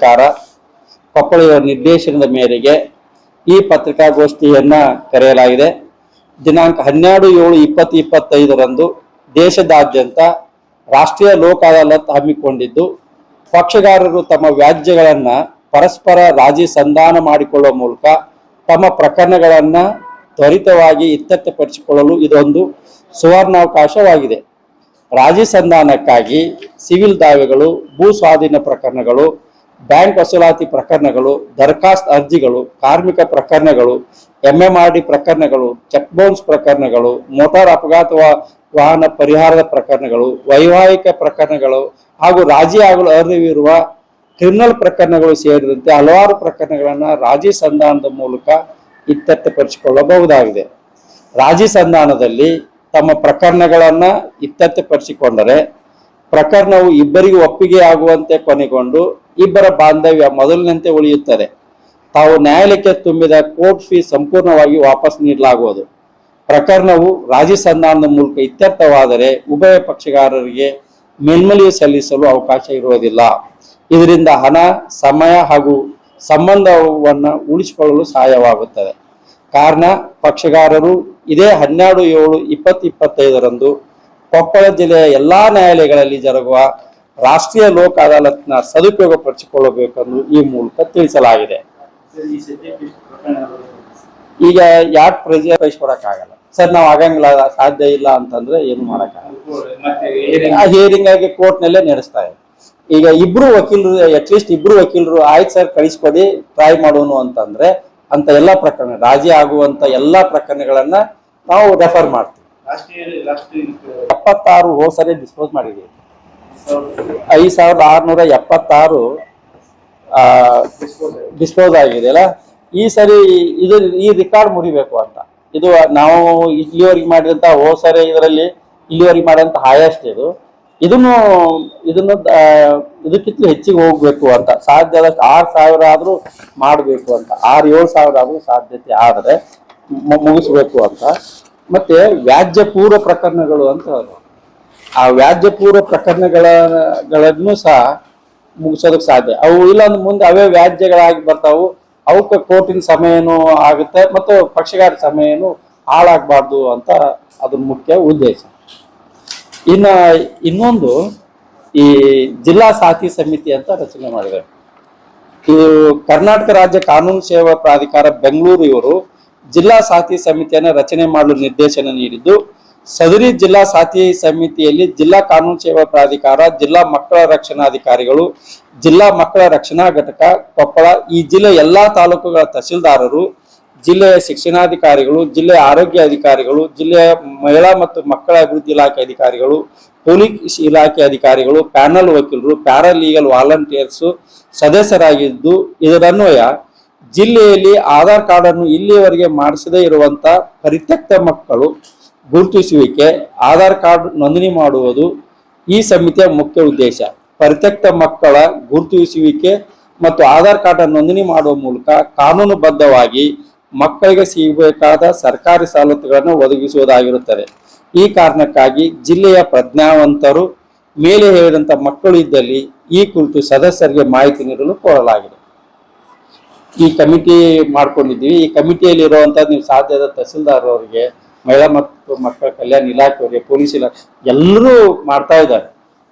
ಪ್ರಾಧಿಕಾರ ಕೊಪ್ಪಳ ನಿರ್ದೇಶನದ ಮೇರೆಗೆ ಈ ಪತ್ರಿಕಾಗೋಷ್ಠಿಯನ್ನ ಕರೆಯಲಾಗಿದೆ. ದಿನಾಂಕ ಹನ್ನೆರಡು ಏಳು ಇಪ್ಪತ್ತು ಇಪ್ಪತ್ತೈದರಂದು ದೇಶದಾದ್ಯಂತ ರಾಷ್ಟ್ರೀಯ ಲೋಕ ಅದಾಲತ್ ಹಮ್ಮಿಕೊಂಡಿದ್ದು, ಪಕ್ಷಗಾರರು ತಮ್ಮ ವ್ಯಾಜ್ಯಗಳನ್ನ ಪರಸ್ಪರ ರಾಜಿ ಸಂಧಾನ ಮಾಡಿಕೊಳ್ಳುವ ಮೂಲಕ ತಮ್ಮ ಪ್ರಕರಣಗಳನ್ನ ತ್ವರಿತವಾಗಿ ಇತ್ಯರ್ಥಪಡಿಸಿಕೊಳ್ಳಲು ಇದೊಂದು ಸುವರ್ಣಾವಕಾಶವಾಗಿದೆ. ರಾಜಿ ಸಂಧಾನಕ್ಕಾಗಿ ಸಿವಿಲ್ ದಾವೆಗಳು, ಭೂ ಸ್ವಾಧೀನ ಪ್ರಕರಣಗಳು ಬ್ಯಾಂಕ್ ವಸೂಲಾತಿ ಪ್ರಕರಣಗಳು, ದರಖಾಸ್ತ್ ಅರ್ಜಿಗಳು, ಕಾರ್ಮಿಕ ಪ್ರಕರಣಗಳು ಎಂಎಂಆರ್ಡಿ ಪ್ರಕರಣಗಳು, ಚೆಕ್ ಬೌನ್ಸ್ ಪ್ರಕರಣಗಳು, ಮೋಟಾರ್ ಅಪಘಾತ ವಾಹನ ಪರಿಹಾರದ ಪ್ರಕರಣಗಳು, ವೈವಾಹಿಕ ಪ್ರಕರಣಗಳು ಹಾಗೂ ರಾಜಿ ಆಗಲು ಅರಿವಿರುವ ಕ್ರಿಮಿನಲ್ ಪ್ರಕರಣಗಳು ಸೇರಿದಂತೆ ಹಲವಾರು ಪ್ರಕರಣಗಳನ್ನು ರಾಜಿ ಸಂಧಾನದ ಮೂಲಕ ಇತ್ಯರ್ಥಪಡಿಸಿಕೊಳ್ಳಬಹುದಾಗಿದೆ. ರಾಜಿ ಸಂಧಾನದಲ್ಲಿ ತಮ್ಮ ಪ್ರಕರಣಗಳನ್ನು ಇತ್ಯರ್ಥಪಡಿಸಿಕೊಂಡರೆ ಪ್ರಕರಣವು ಇಬ್ಬರಿಗೂ ಒಪ್ಪಿಗೆ ಆಗುವಂತೆ ಕೊನೆಗೊಂಡು ಇಬ್ಬರ ಬಾಂಧವ್ಯ ಮೊದಲಿನಂತೆ ಉಳಿಯುತ್ತದೆ. ತಾವು ನ್ಯಾಯಾಲಯಕ್ಕೆ ತುಂಬಿದ ಕೋರ್ಟ್ ಫೀ ಸಂಪೂರ್ಣವಾಗಿ ವಾಪಸ್ ನೀಡಲಾಗುವುದು. ಪ್ರಕರಣವು ರಾಜಿ ಸಂಧಾನದ ಮೂಲಕ ಇತ್ಯರ್ಥವಾದರೆ ಉಭಯ ಪಕ್ಷಗಾರರಿಗೆ ಮೇಲ್ಮನವಿ ಸಲ್ಲಿಸಲು ಅವಕಾಶ ಇರುವುದಿಲ್ಲ. ಇದರಿಂದ ಹಣ, ಸಮಯ ಹಾಗೂ ಸಂಬಂಧವನ್ನು ಉಳಿಸಿಕೊಳ್ಳಲು ಸಹಾಯವಾಗುತ್ತದೆ. ಕಾರಣ, ಪಕ್ಷಗಾರರು ಇದೇ ಹನ್ನೆರಡು ಏಳು ಇಪ್ಪತ್ತು ಇಪ್ಪತ್ತೈದರಂದು ಕೊಪ್ಪಳ ಜಿಲ್ಲೆಯ ಎಲ್ಲಾ ನ್ಯಾಯಾಲಯಗಳಲ್ಲಿ ಜರುಗುವ ರಾಷ್ಟ್ರೀಯ ಲೋಕ ಅದಾಲತ್ನ ಸದುಪಯೋಗ ಪಡಿಸಿಕೊಳ್ಳಬೇಕೆಂದು ಈ ಮೂಲಕ ತಿಳಿಸಲಾಗಿದೆ. ಈಗ ಯಾಕೆ ಪ್ರಜೆ ಕಳಿಸ್ಕೊಡಕ್ಕಾಗಲ್ಲ ಸರ್, ನಾವು ಆಗಂಗಿಲ್ಲ, ಸಾಧ್ಯ ಇಲ್ಲ ಅಂತಂದ್ರೆ ಏನು ಮಾಡಕ್ಕಾಗಲ್ಲ. ಹಿಯರಿಂಗ್ ಆಗಿ ಕೋರ್ಟ್ನಲ್ಲೇ ನಡೆಸ್ತಾ ಇದೆ. ಈಗ ಇಬ್ರು ವಕೀಲರು ಅಟ್ಲೀಸ್ಟ್ ಇಬ್ರು ವಕೀಲರು, ಆಯ್ತು ಸರ್, ಕಳಿಸ್ಕೊಡಿ ಟ್ರೈ ಮಾಡೋನು ಅಂತಂದ್ರೆ ಅಂತ ಎಲ್ಲಾ ಪ್ರಕರಣ, ರಾಜಿ ಆಗುವಂತ ಎಲ್ಲಾ ಪ್ರಕರಣಗಳನ್ನ ನಾವು ರೆಫರ್ ಮಾಡ್ತೀವಿ. ಎಪ್ಪತ್ತಾರು ಹೋದ ಸರಿ ಡಿಸ್ಪೋಸ್ ಮಾಡಿದೆ ಐದು ಸಾವಿರದ ಆರುನೂರ ಎಪ್ಪತ್ತಾರು ಡಿಸ್ಪೋಸ್ ಆಗಿದೆ ಅಲ್ಲ? ಈ ಸರಿ ಇದು ಈ ರೆಕಾರ್ಡ್ ಮುರಿಬೇಕು ಅಂತ. ಇದು ನಾವು ಇಲ್ಲಿವರೆಗೆ ಮಾಡಿದಂತ ಹೋದ ಸರಿ ಇದರಲ್ಲಿ ಇಲ್ಲಿವರೆಗೆ ಮಾಡಿದಂತ ಹೈಯೆಸ್ಟ್ ಇದು. ಇದನ್ನು ಇದನ್ನು ಇದಕ್ಕಿಂತಲೂ ಇದಕ್ಕಿಂತ ಹೆಚ್ಚಿಗೆ ಹೋಗ್ಬೇಕು ಅಂತ. ಸಾಧ್ಯ ಆದಷ್ಟು ಆರು ಸಾವಿರ ಆದರೂ ಮಾಡಬೇಕು ಅಂತ. ಆರು ಏಳು ಸಾವಿರ ಆದರೂ ಸಾಧ್ಯತೆ ಆದರೆ ಮುಗಿಸ್ಬೇಕು ಅಂತ. ಮತ್ತೆ ವ್ಯಾಜ್ಯ ಪೂರ್ವ ಪ್ರಕರಣಗಳು ಅಂತ. ಆ ವ್ಯಾಜ್ಯ ಪೂರ್ವ ಪ್ರಕರಣಗಳನ್ನು ಸಹ ಮುಗಿಸೋದಕ್ಕೆ ಸಾಧ್ಯ. ಅವು ಇಲ್ಲಾಂದ್ರೆ ಮುಂದೆ ಅವೇ ವ್ಯಾಜ್ಯಗಳಾಗಿ ಬರ್ತಾವು. ಅವಕ್ಕೆ ಕೋರ್ಟಿನ ಸಮಯನೂ ಆಗುತ್ತೆ ಮತ್ತು ಪಕ್ಷಗಾರ ಸಮಯನೂ ಹಾಳಾಗಬಾರ್ದು ಅಂತ ಅದ್ರ ಮುಖ್ಯ ಉದ್ದೇಶ. ಇನ್ನ ಇನ್ನೊಂದು ಈ ಜಿಲ್ಲಾ ಸಾಥಿ ಸಮಿತಿ ಅಂತ ರಚನೆ ಮಾಡಿದೆ ಇದು ಕರ್ನಾಟಕ ರಾಜ್ಯ ಕಾನೂನು ಸೇವಾ ಪ್ರಾಧಿಕಾರ ಬೆಂಗಳೂರು ಇವರು ಜಿಲ್ಲಾ ಸಾಥಿ ಸಮಿತಿಯನ್ನು ರಚನೆ ಮಾಡಲು ನಿರ್ದೇಶನ ನೀಡಿದ್ದು, ಸದರಿ ಜಿಲ್ಲಾ ಸಾಥಿ ಸಮಿತಿಯಲ್ಲಿ ಜಿಲ್ಲಾ ಕಾನೂನು ಸೇವಾ ಪ್ರಾಧಿಕಾರ, ಜಿಲ್ಲಾ ಮಕ್ಕಳ ರಕ್ಷಣಾಧಿಕಾರಿಗಳು ಜಿಲ್ಲಾ ಮಕ್ಕಳ ರಕ್ಷಣಾ ಘಟಕ, ಕೊಪ್ಪಳ, ಈ ಜಿಲ್ಲೆ ಎಲ್ಲಾ ತಾಲೂಕುಗಳ ತಹಸೀಲ್ದಾರರು, ಜಿಲ್ಲೆಯ ಶಿಕ್ಷಣಾಧಿಕಾರಿಗಳು ಜಿಲ್ಲೆಯ ಆರೋಗ್ಯ ಅಧಿಕಾರಿಗಳು, ಜಿಲ್ಲೆಯ ಮಹಿಳಾ ಮತ್ತು ಮಕ್ಕಳ ಅಭಿವೃದ್ಧಿ ಇಲಾಖೆ ಅಧಿಕಾರಿಗಳು, ಪೊಲೀಸ್ ಇಲಾಖೆ ಅಧಿಕಾರಿಗಳು, ಪ್ಯಾನಲ್ ವಕೀಲರು, ಪ್ಯಾರಾಲೀಗಲ್ ವಾಲಂಟಿಯರ್ಸ್ ಸದಸ್ಯರಾಗಿದ್ದು, ಇದರನ್ವಯ ಜಿಲ್ಲೆಯಲ್ಲಿ ಆಧಾರ್ ಕಾರ್ಡನ್ನು ಇಲ್ಲಿಯವರೆಗೆ ಮಾಡಿಸದೇ ಇರುವಂತ ಪರಿತ್ಯಕ್ತ ಮಕ್ಕಳು ಗುರುತಿಸುವಿಕೆ, ಆಧಾರ್ ಕಾರ್ಡ್ ನೋಂದಣಿ ಮಾಡುವುದು ಈ ಸಮಿತಿಯ ಮುಖ್ಯ ಉದ್ದೇಶ. ಪರಿತ್ಯಕ್ತ ಮಕ್ಕಳ ಗುರುತಿಸುವಿಕೆ ಮತ್ತು ಆಧಾರ್ ಕಾರ್ಡ್ ನೋಂದಣಿ ಮಾಡುವ ಮೂಲಕ ಕಾನೂನುಬದ್ಧವಾಗಿ ಮಕ್ಕಳಿಗೆ ಸಿಗಬೇಕಾದ ಸರ್ಕಾರಿ ಸವಲತ್ತುಗಳನ್ನು ಒದಗಿಸುವುದಾಗಿರುತ್ತದೆ. ಈ ಕಾರಣಕ್ಕಾಗಿ ಜಿಲ್ಲೆಯ ಪ್ರಜ್ಞಾವಂತರು, ಮೇಲೆ ಹೇಳಿದಂತ ಮಕ್ಕಳು ಇದ್ದಲ್ಲಿ ಈ ಕುರಿತು ಸದಸ್ಯರಿಗೆ ಮಾಹಿತಿ ನೀಡಲು ಕೋರಲಾಗಿದೆ. ಈ ಕಮಿಟಿ ಮಾಡ್ಕೊಂಡಿದ್ದೀವಿ. ಈ ಕಮಿಟಿಯಲ್ಲಿ ಇರುವಂತ ನೀವು ಸಾಧ್ಯದ ತಹಸೀಲ್ದಾರ್ ಅವರಿಗೆ, ಮಹಿಳಾ ಮತ್ತು ಮಕ್ಕಳ ಕಲ್ಯಾಣ ಇಲಾಖೆಯವರಿಗೆ, ಪೊಲೀಸ್ ಇಲಾಖೆ ಎಲ್ಲರೂ ಮಾಡ್ತಾ ಇದ್ದಾರೆ.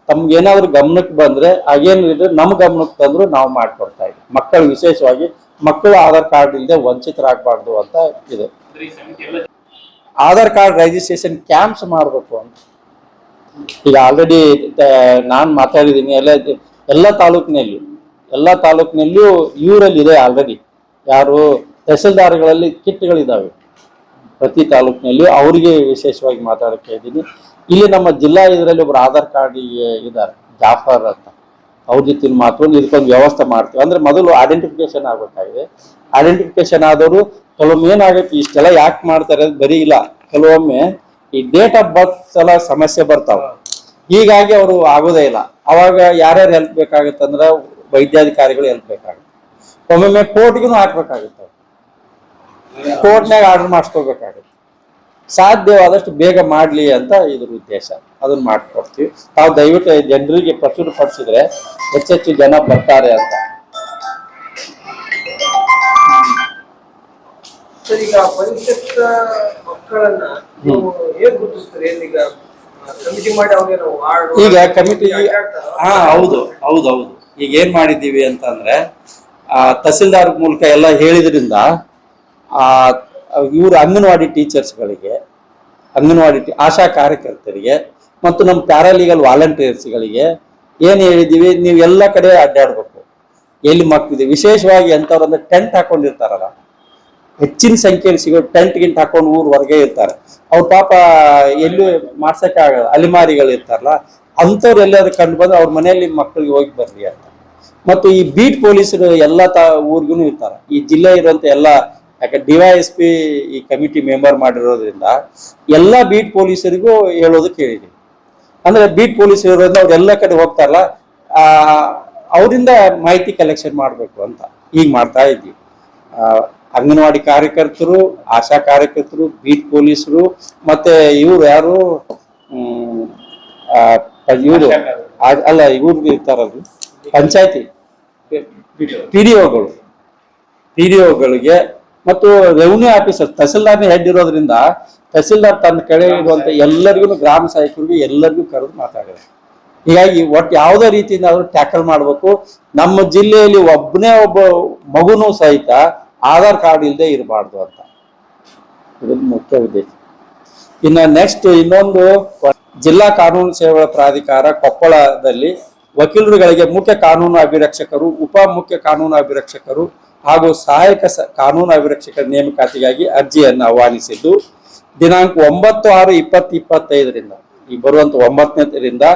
ತಮ್ಗೇನಾದ್ರೂ ಗಮನಕ್ಕೆ ಬಂದ್ರೆ, ಹಾಗೇನು ಇದ್ರೆ ನಮ್ಮ ಗಮನಕ್ಕೆ ತಂದ್ರು ನಾವು ಮಾಡ್ಕೊಡ್ತಾ ಇದ್ದೀವಿ. ಮಕ್ಕಳು ವಿಶೇಷವಾಗಿ ಮಕ್ಕಳು ಆಧಾರ್ ಕಾರ್ಡ್ ಇಲ್ಲದೆ ವಂಚಿತರಾಗಬಾರ್ದು ಅಂತ ಇದೆ. ಆಧಾರ್ ಕಾರ್ಡ್ ರಿಜಿಸ್ಟ್ರೇಷನ್ ಕ್ಯಾಂಪ್ಸ್ ಮಾಡಬೇಕು ಅಂತ. ಈಗ ಆಲ್ರೆಡಿ ನಾನು ಮಾತಾಡಿದ್ದೀನಿ, ಎಲ್ಲ ಎಲ್ಲ ತಾಲೂಕಿನಲ್ಲಿ. ಎಲ್ಲ ತಾಲೂಕಿನಲ್ಲಿಯೂ ಇವರಲ್ಲಿ ಇದೆ ಆಲ್ರೆಡಿ ಯಾರು ತಹಸೀಲ್ದಾರ್ಗಳಲ್ಲಿ ಕಿಟ್ಗಳಿದ್ದಾವೆ ಪ್ರತಿ ತಾಲೂಕಿನಲ್ಲಿಯೂ ಅವರಿಗೆ ವಿಶೇಷವಾಗಿ ಮಾತಾಡೋಕ್ಕೆ ಇದ್ದೀನಿ. ಇಲ್ಲಿ ನಮ್ಮ ಜಿಲ್ಲಾ ಇದರಲ್ಲಿ ಒಬ್ಬರು ಆಧಾರ್ ಕಾರ್ಡ್ ಇದ್ದಾರೆ, ಜಾಫರ್ ಅಂತ. ಅವ್ರ ಜೊತೆ ಮಾತುಕೊಂಡು ಇದಕ್ಕೊಂದು ವ್ಯವಸ್ಥೆ ಮಾಡ್ತೀವಿ. ಅಂದರೆ ಮೊದಲು ಐಡೆಂಟಿಫಿಕೇಶನ್ ಆಗಬೇಕಾಗಿದೆ ಐಡೆಂಟಿಫಿಕೇಶನ್ ಆದವರು ಕೆಲವೊಮ್ಮೆ ಏನಾಗುತ್ತೆ, ಇಷ್ಟೆಲ್ಲ ಯಾಕೆ ಮಾಡ್ತಾರೆ ಅದು ಬರೀ ಇಲ್ಲ. ಕೆಲವೊಮ್ಮೆ ಈ ಡೇಟ್ ಆಫ್ ಬರ್ತ್ ಸಲ ಸಮಸ್ಯೆ ಬರ್ತಾವೆ. ಹೀಗಾಗಿ ಅವರು ಆಗೋದೇ ಇಲ್ಲ. ಅವಾಗ ಯಾರ್ಯಾರು ಹೆಲ್ಪ್ ಬೇಕಾಗುತ್ತಂದ್ರೆ ವೈದ್ಯಾಧಿಕಾರಿಗಳು ಎಲ್ಪ್ ಬೇಕಾಗುತ್ತೆ? ಒಮ್ಮೊಮ್ಮೆ ಕೋರ್ಟ್ಗೂ ಹಾಕ್ಬೇಕಾಗುತ್ತೆ. ಕೋರ್ಟ್ನಾಗ ಆರ್ಡರ್ ಮಾಡಿಸ್ಕೋಬೇಕಾಗುತ್ತೆ. ಸಾಧ್ಯವಾದಷ್ಟು ಬೇಗ ಮಾಡಲಿ ಅಂತ ಇದ್ರ ಉದ್ದೇಶ. ಅದನ್ನ ಮಾಡ್ಕೊಡ್ತೀವಿ. ತಾವು ದಯವಿಟ್ಟು ಜನರಿಗೆ ಪ್ರಚುರ ಪಡಿಸಿದ್ರೆ ಹೆಚ್ಚೆಚ್ಚು ಜನ ಬರ್ತಾರೆ ಅಂತ. ಈಗ ಕಮಿಟಿ ಹಾ ಹೌದು ಹೌದು ಹೌದು. ಈಗ ಏನು ಮಾಡಿದ್ದೀವಿ ಅಂತಂದರೆ, ಆ, ತಹಸೀಲ್ದಾರ್ ಮೂಲಕ ಎಲ್ಲ ಹೇಳಿದ್ರಿಂದ ಇವರು ಅಂಗನವಾಡಿ ಟೀಚರ್ಸ್ಗಳಿಗೆ, ಅಂಗನವಾಡಿ ಆಶಾ ಕಾರ್ಯಕರ್ತರಿಗೆ ಮತ್ತು ನಮ್ಮ ಪ್ಯಾರಾಲೀಗಲ್ ವಾಲಂಟಿಯರ್ಸ್ಗಳಿಗೆ ಏನು ಹೇಳಿದ್ದೀವಿ, ನೀವು ಎಲ್ಲ ಕಡೆ ಅಡ್ಡಾಡ್ಬೇಕು. ಎಲ್ಲಿ ಮಕ್ಕಳಿದೆ ವಿಶೇಷವಾಗಿ ಎಂಥವ್ರಂದ್ರೆ ಟೆಂಟ್ ಹಾಕೊಂಡಿರ್ತಾರಲ್ಲ, ಹೆಚ್ಚಿನ ಸಂಖ್ಯೆಯಲ್ಲಿ ಸಿಗೋ ಟೆಂಟ್ ಗಿಂಟ್ ಹಾಕೊಂಡು ಊರ್ ಹೊರಗೆ ಇರ್ತಾರೆ. ಅವ್ರ ಪಾಪ ಎಲ್ಲೂ ಮಾಡ್ಸೋಕ್ಕಾಗಲ್ಲ ಅಲೆಮಾರಿಗಳು ಇರ್ತಾರಲ್ಲ ಅಂಥವ್ರು ಎಲ್ಲಾದ್ರು ಕಂಡು ಬಂದ್ರೆ ಅವ್ರ ಮನೆಯಲ್ಲಿ ಮಕ್ಕಳಿಗೆ ಹೋಗಿ ಬರ್ಲಿ ಅಂತ. ಮತ್ತು ಈ ಬೀಟ್ ಪೊಲೀಸರು ಎಲ್ಲ ತ ಊರಿಗೂ ಇರ್ತಾರೆ. ಈ ಜಿಲ್ಲೆ ಇರುವಂತ ಎಲ್ಲ, ಯಾಕೆ ಡಿವೈಎಸ್ಪಿ ಈ ಕಮಿಟಿ ಮೆಂಬರ್ ಮಾಡಿರೋದ್ರಿಂದ ಎಲ್ಲ ಬೀಟ್ ಪೊಲೀಸರಿಗೂ ಹೇಳೋದಕ್ಕೆ ಕೇಳಿದೆ. ಅಂದ್ರೆ ಬೀಟ್ ಪೊಲೀಸ್ ಇರೋದ್ರಿಂದ ಅವ್ರೆಲ್ಲ ಕಡೆ ಹೋಗ್ತಾರಲ್ಲ ಅವರಿಂದ ಮಾಹಿತಿ ಕಲೆಕ್ಷನ್ ಮಾಡಬೇಕು ಅಂತ ಈಗ ಮಾಡ್ತಾ ಇದ್ವಿ. ಅಂಗನವಾಡಿ ಕಾರ್ಯಕರ್ತರು, ಆಶಾ ಕಾರ್ಯಕರ್ತರು, ಬೀಟ್ ಪೊಲೀಸರು, ಮತ್ತೆ ಇವ್ರು ಯಾರು ಇವರು. ಅಲ್ಲ ಇವ್ರು ಇರ್ತಾರಲ್ರಿ. ಪಂಚಾಯತಿ. ಪಿ ಡಿ ಒಗಳು ಪಿ ಡಿ ಒಗಳಿಗೆ ಮತ್ತು ರೆವಿನ್ಯೂ ಆಫೀಸರ್ ತಹಸೀಲ್ದಾರ್ನ ಹೆಡ್ ಇರೋದ್ರಿಂದ ತಹಸೀಲ್ದಾರ್ ತನ್ನ ಕಡೆ ಇರುವಂತ ಎಲ್ಲರಿಗೂ ಗ್ರಾಮ ಸಹಾಯಕರಿಗೆ ಎಲ್ಲರಿಗೂ ಕರೆದು ಮಾತಾಡಿದೆ. ಹೀಗಾಗಿ ಒಟ್ಟು ಯಾವುದೇ ರೀತಿಯಿಂದ ಅವರು ಟ್ಯಾಕಲ್ ಮಾಡಬೇಕು. ನಮ್ಮ ಜಿಲ್ಲೆಯಲ್ಲಿ ಒಬ್ಬನೇ ಒಬ್ಬ ಮಗುನೂ ಸಹಿತ ಆಧಾರ್ ಕಾರ್ಡ್ ಇಲ್ಲದೆ ಇರಬಾರ್ದು ಅಂತ. ಇದೊಂದು ಮುಖ್ಯ ಉದ್ದೇಶ. ಇನ್ನು ನೆಕ್ಸ್ಟ್ ಇನ್ನೊಂದು ಜಿಲ್ಲಾ ಕಾನೂನು ಸೇವೆಗಳ ಪ್ರಾಧಿಕಾರ ಕೊಪ್ಪಳದಲ್ಲಿ ವಕೀಲರುಗಳಿಗೆ ಮುಖ್ಯ ಕಾನೂನು ಅಭಿರಕ್ಷಕರು, ಉಪ ಮುಖ್ಯ ಕಾನೂನು ಅಭಿರಕ್ಷಕರು ಹಾಗೂ ಸಹಾಯಕ ಕಾನೂನು ಅಭಿರಕ್ಷಕರ ನೇಮಕಾತಿಗಾಗಿ ಅರ್ಜಿಯನ್ನು ಆಹ್ವಾನಿಸಿದ್ದು, ದಿನಾಂಕ ಒಂಬತ್ತು ಆರು ಇಪ್ಪತ್ತು ಇಪ್ಪತ್ತೈದರಿಂದ ಈ ಬರುವಂತ ಒಂಬತ್ತನೇದರಿಂದ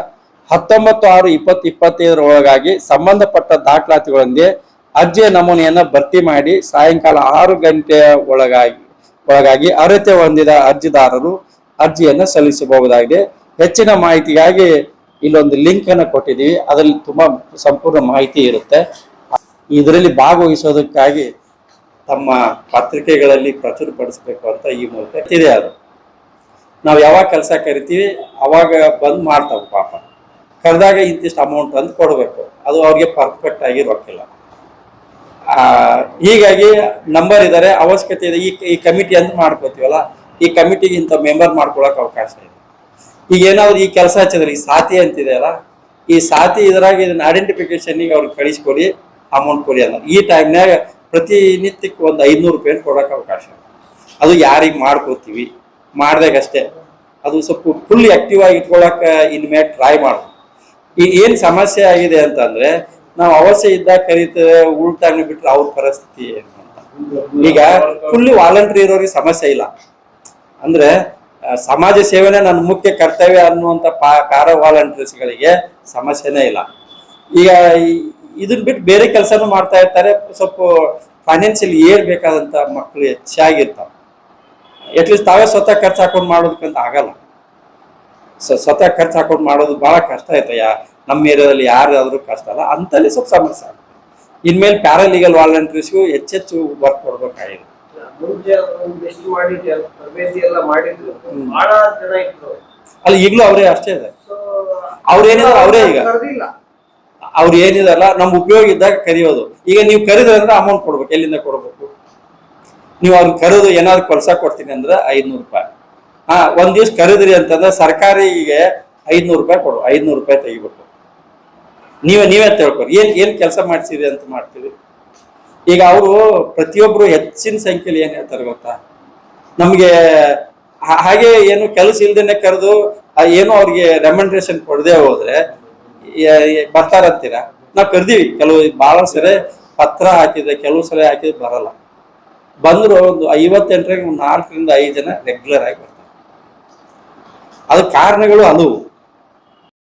ಹತ್ತೊಂಬತ್ತು ಆರು ಇಪ್ಪತ್ತು ಇಪ್ಪತ್ತೈದರ ಒಳಗಾಗಿ ಸಂಬಂಧಪಟ್ಟ ದಾಖಲಾತಿಗಳೊಂದಿಗೆ ಅರ್ಜಿಯ ನಮೂನೆಯನ್ನು ಭರ್ತಿ ಮಾಡಿ ಸಾಯಂಕಾಲ ಆರು ಗಂಟೆಯ ಒಳಗಾಗಿ ಒಳಗಾಗಿ ಅರ್ಹತೆ ಹೊಂದಿದ ಅರ್ಜಿದಾರರು ಅರ್ಜಿಯನ್ನು ಸಲ್ಲಿಸಬಹುದಾಗಿದೆ. ಹೆಚ್ಚಿನ ಮಾಹಿತಿಗಾಗಿ ಇಲ್ಲೊಂದು ಲಿಂಕ್ ಅನ್ನು ಕೊಟ್ಟಿದ್ದೀವಿ. ಅದರಲ್ಲಿ ತುಂಬಾ ಸಂಪೂರ್ಣ ಮಾಹಿತಿ ಇರುತ್ತೆ. ಇದರಲ್ಲಿ ಭಾಗವಹಿಸೋದಕ್ಕಾಗಿ ತಮ್ಮ ಪತ್ರಿಕೆಗಳಲ್ಲಿ ಪ್ರಚುರಪಡಿಸಬೇಕು ಅಂತ ಈ ಮೂಲಕ ಇದೆ ಅದು. ನಾವು ಯಾವಾಗ ಕೆಲಸ ಕರಿತೀವಿ, ಅವಾಗ ಬಂದು ಮಾಡ್ತಾವೆ ಪಾಪ. ಕರೆದಾಗ ಇಂತಿಷ್ಟು ಅಮೌಂಟ್ ಅಂತ ಕೊಡಬೇಕು. ಅದು ಅವ್ರಿಗೆ ಪರ್ಫೆಕ್ಟ್ ಆಗಿ ರೊಕ್ಕಿಲ್ಲ. ಹೀಗಾಗಿ ನಂಬರ್ ಇದ್ದಾರೆ ಅವಶ್ಯಕತೆ ಇದೆ. ಈ ಈ ಕಮಿಟಿ ಅಂತ ಮಾಡ್ಕೋತೀವಲ್ಲ ಈ ಕಮಿಟಿಗೆ ಇಂಥ ಮೆಂಬರ್ ಮಾಡ್ಕೊಳಕ್ ಅವಕಾಶ ಇದೆ ಈಗ ಏನಾದ್ರು ಈ ಕೆಲಸ ಹಚ್ಚಿದ್ರೆ ಈ ಸಾತಿ ಅಂತಿದೆ ಅಲ್ಲ, ಈ ಸಾತಿ ಇದ್ರಾಗ ಇದನ್ನ ಐಡೆಂಟಿಫಿಕೇಶನ್ಗೆ ಅವ್ರಿಗೆ ಕಳಿಸ್ಕೊಡಿ ಅಮೌಂಟ್ ಕೊಡಿ ಅಲ್ಲ ಈ ಟೈಮ್ನಾಗ ಪ್ರತಿನಿತ್ಯಕ್ಕೆ ಒಂದು ಐದ್ನೂರು ರೂಪಾಯಿ ಕೊಡೋಕೆ ಅವಕಾಶ ಅದು ಯಾರಿಗೆ ಮಾಡ್ಕೋತೀವಿ? ಮಾಡ್ದಾಗ ಅಷ್ಟೇ. ಅದು ಸ್ವಲ್ಪ ಫುಲ್ ಆಕ್ಟಿವ್ ಆಗಿ ಇಟ್ಕೊಳಕ ಇನ್ಮೇಲೆ ಟ್ರೈ ಮಾಡೋದು ಈಗ ಏನ್ ಸಮಸ್ಯೆ ಆಗಿದೆ ಅಂತಂದ್ರೆ, ನಾವು ಅವಶ್ಯ ಇದ್ದಾಗ ಕರೀತೇವೆ ಉಲ್ಟಾಗಿ ಬಿಟ್ಟರೆ ಅವ್ರ ಪರಿಸ್ಥಿತಿ ಏನು ಈಗ ಫುಲ್ಲಿ ವಾಲಂಟ್ರಿ ಇರೋರಿಗೆ ಸಮಸ್ಯೆ ಇಲ್ಲ. ಅಂದ್ರೆ ಸಮಾಜ ಸೇವೆನೇ ನನ್ನ ಮುಖ್ಯ ಕರ್ತವ್ಯ ಅನ್ನುವಂಥ ಪಾ ಪ್ಯಾರ ವಾಲಂಟಿಯರ್ಸ್ಗಳಿಗೆ ಸಮಸ್ಯೆನೇ ಇಲ್ಲ. ಈಗ ಇದನ್ನ ಬಿಟ್ಟು ಬೇರೆ ಕೆಲಸನೂ ಮಾಡ್ತಾ ಇರ್ತಾರೆ, ಸ್ವಲ್ಪ ಫೈನಾನ್ಷಿಯಲ್ ಏರ್ ಬೇಕಾದಂಥ ಮಕ್ಕಳು ಹೆಚ್ಚಾಗಿರ್ತಾವೆ. ಅಟ್ಲೀಸ್ಟ್ ತಾವೇ ಸ್ವತಃ ಖರ್ಚು ಹಾಕೊಂಡು ಮಾಡೋದಕ್ಕಂತ ಆಗಲ್ಲ. ಸೊ, ಸ್ವತಃ ಖರ್ಚು ಹಾಕೊಂಡು ಮಾಡೋದು ಭಾಳ ಕಷ್ಟ ಆಯ್ತು ಯಾ, ನಮ್ಮ ಏರಿಯಾದಲ್ಲಿ ಯಾರಾದರೂ ಕಷ್ಟ ಅಲ್ಲ, ಅಂತಲ್ಲಿ ಸ್ವಲ್ಪ ಸಮಸ್ಯೆ ಆಗುತ್ತೆ ಇನ್ಮೇಲೆ ಪ್ಯಾರಾಲೀಗಲ್ ವಾಲಂಟಿಯರ್ಸ್ಗೂ ಹೆಚ್ಚೆಚ್ಚು ವರ್ಕ್ ಕೊಡ್ಬೇಕಾಗಿದೆ ಮುಂಚೆ ಒಂದು ಎಷ್ಟು ಮಾಡಿ ತರಬೇತಿ ಎಲ್ಲ ಮಾಡಿದ್ರು. ಬಹಳ ಜನ ಇದ್ರು. ಅಲ್ಲಿ ಈಗಲೂ ಅವರೇ ಅಷ್ಟೇ ಇದೆ. ಅವ್ರೇನಿದ್ರು ಅವ್ರು ಅವರೇ ಈಗ. ಕರೆದಿಲ್ಲ. ಅವ್ರು ಏನಿದಾರಲ್ಲ ನಮ್ ಉಪಯೋಗ ಇದ್ದಾಗ ಕರೆಯೋದು. ಈಗ ನೀವು ಕರೆದ್ರೆ ಅಂದ್ರೆ ಅಮೌಂಟ್ ಕೊಡ್ಬೇಕು ಎಲ್ಲಿಂದ ಕೊಡ್ಬೇಕು? ನೀವು ಅವ್ರಿಗೆ ಕರೆದು ಏನಾದ್ರು ಕೆಲಸ ಕೊಡ್ತೀನಿ ಅಂದ್ರೆ ಐದ್ನೂರು ರೂಪಾಯಿ. ಹಾ ಒಂದ್ ದಿವ್ಸ ಕರೆದ್ರಿ ಅಂತಂದ್ರೆ ಸರ್ಕಾರಿಗೆ ಐದ್ನೂರು ರೂಪಾಯಿ ಕೊಡು ಐದ್ನೂರು ರೂಪಾಯಿ ತೆಗಿಬೇಕು. ನೀವೇ ನೀವೇ ತಿಳ್ಕೊರಿ. ಏನ್ ಏನ್ ಕೆಲಸ ಮಾಡ್ಸಿರಿ ಅಂತ ಮಾಡ್ತೀವಿ ಈಗ ಅವರು ಪ್ರತಿಯೊಬ್ರು ಹೆಚ್ಚಿನ ಸಂಖ್ಯೆಯಲ್ಲಿ ಏನ್ ಹೇಳ್ತಾರೆ ಗೊತ್ತಾ? ನಮ್ಗೆ ಹಾಗೆ ಏನು ಕೆಲಸ ಇಲ್ದೇನೆ ಕರೆದು ಏನು ಅವ್ರಿಗೆ ರೆಮಂಡ್ರೇಷನ್ ಕೊಡದೆ ಹೋದ್ರೆ ಬರ್ತಾರಂತೀರ? ನಾವು ಕರ್ದೀವಿ, ಕೆಲವು ಬಹಳ ಸರಿ ಪತ್ರ ಹಾಕಿದ್ರೆ ಕೆಲವು ಸಲ ಹಾಕಿದ್ರೆ ಬರಲ್ಲ. ಬಂದ್ರು ಒಂದು ಐವತ್ತೆಂಟರಿಂದ ಒಂದು ನಾಲ್ಕರಿಂದ ಐದು ಜನ ರೆಗ್ಯುಲರ್ ಆಗಿ ಬರ್ತಾರೆ. ಅದು ಕಾರಣಗಳು ಹಲವು